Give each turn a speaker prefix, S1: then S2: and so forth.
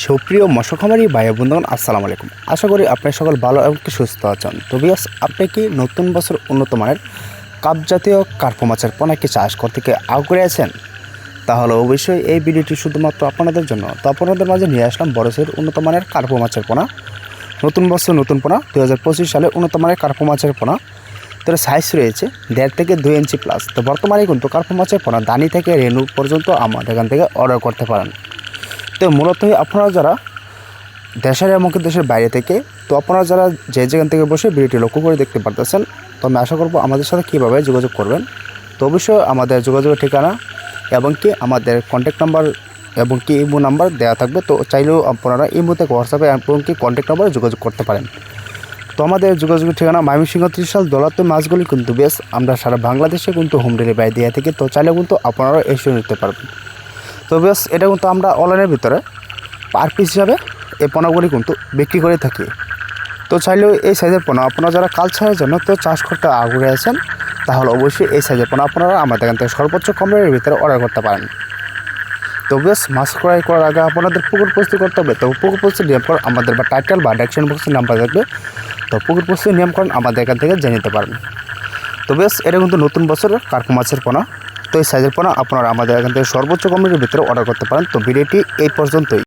S1: সুপ্রিয় মশাখামারি ভাই বন্ধুগণ, আসসালামু আলাইকুম। আশা করি আপনি সকল ভালো এবং সুস্থ আছেন। তো বিয়াস আপনি কি নতুন বছর উন্নত মানের কাপ জাতীয় কার্পো মাছের পোনা কি চাষ করতে কি আগ্রহী আছেন? তাহলে অবশ্যই এই ভিডিওটি শুধুমাত্র আপনাদের জন্য। তো আপনাদের মাঝে নিয়ে আসলাম বড়সের উন্নত মানের কার্পো মাছের পোনা। নতুন বছর নতুন পোনা দু হাজার পঁচিশ সালে উন্নত মানের কার্পো মাছের পোনা। তার সাইজ রয়েছে দেড় থেকে দুই ইঞ্চি প্লাস তো বর্তমানে কিন্তু কার্পো মাছের পোনা দানি থেকে রেনু পর্যন্ত আমাদের এখান থেকে অর্ডার করতে পারেন। তো মূলত আপনারা যারা দেশের এমনকি দেশের বাইরে থেকে, তো আপনারা যারা যে যেখান থেকে বসে ভিডিওটি লক্ষ্য করে দেখতে পারতেছেন, তো আমি আশা করব আমাদের সাথে কীভাবে যোগাযোগ করবেন। তো অবশ্যই আমাদের যোগাযোগের ঠিকানা এবং কি আমাদের কন্ট্যাক্ট নাম্বার এবং কি ইমো নাম্বার দেওয়া থাকবে, তো চাইলেও আপনারা ইমো থেকে হোয়াটসঅ্যাপে এবং কি কন্ট্যাক্ট নাম্বারে যোগাযোগ করতে পারেন। তো আমাদের যোগাযোগের ঠিকানা ময়মনসিংহ ত্রিশাল দলাতে মাছগুলি কিন্তু বেশ, আমরা সারা বাংলাদেশে কিন্তু হোম ডেলিভারি দিয়ে থাকি, তো চাইলে কিন্তু আপনারা এসে নিতে পারবেন। তো বেশ এটা কিন্তু আমরা অনলাইনের ভিতরে পার পিস হিসাবে এই পোনাগুলি কিন্তু বিক্রি করে থাকি। তো চাইলেও এই সাইজের পোনা আপনারা যারা কালচারের জন্য তো চাষ করতে আগ্রহী আছেন, তাহলে অবশ্যই এই সাইজের পোনা আপনারা আমাদের এখান থেকে সর্বোচ্চ কম রেটের ভিতরে অর্ডার করতে পারেন। তো বেশ মাছ ক্রয় করার আগে আপনাদের পুকুর প্রস্তুত করতে হবে। তো পুকুর প্রস্তুত নিয়মকরণ আমাদের বা টাইটেল বা ডেকশন বক্সের নাম্বার থাকবে। তো পুকুর প্রস্তুত নিয়মকরণ আমাদের এখান থেকে জেনে নিতে পারেন। তো বেশ এটা কিন্তু নতুন বছরের কার্পো মাছের পোনা তো এই সাইজের পরে আপনারা আমাদের এখান থেকে সর্বোচ্চ কমের ভিতরে অর্ডার করতে পারেন। তো ভিডিওটি এই পর্যন্তই।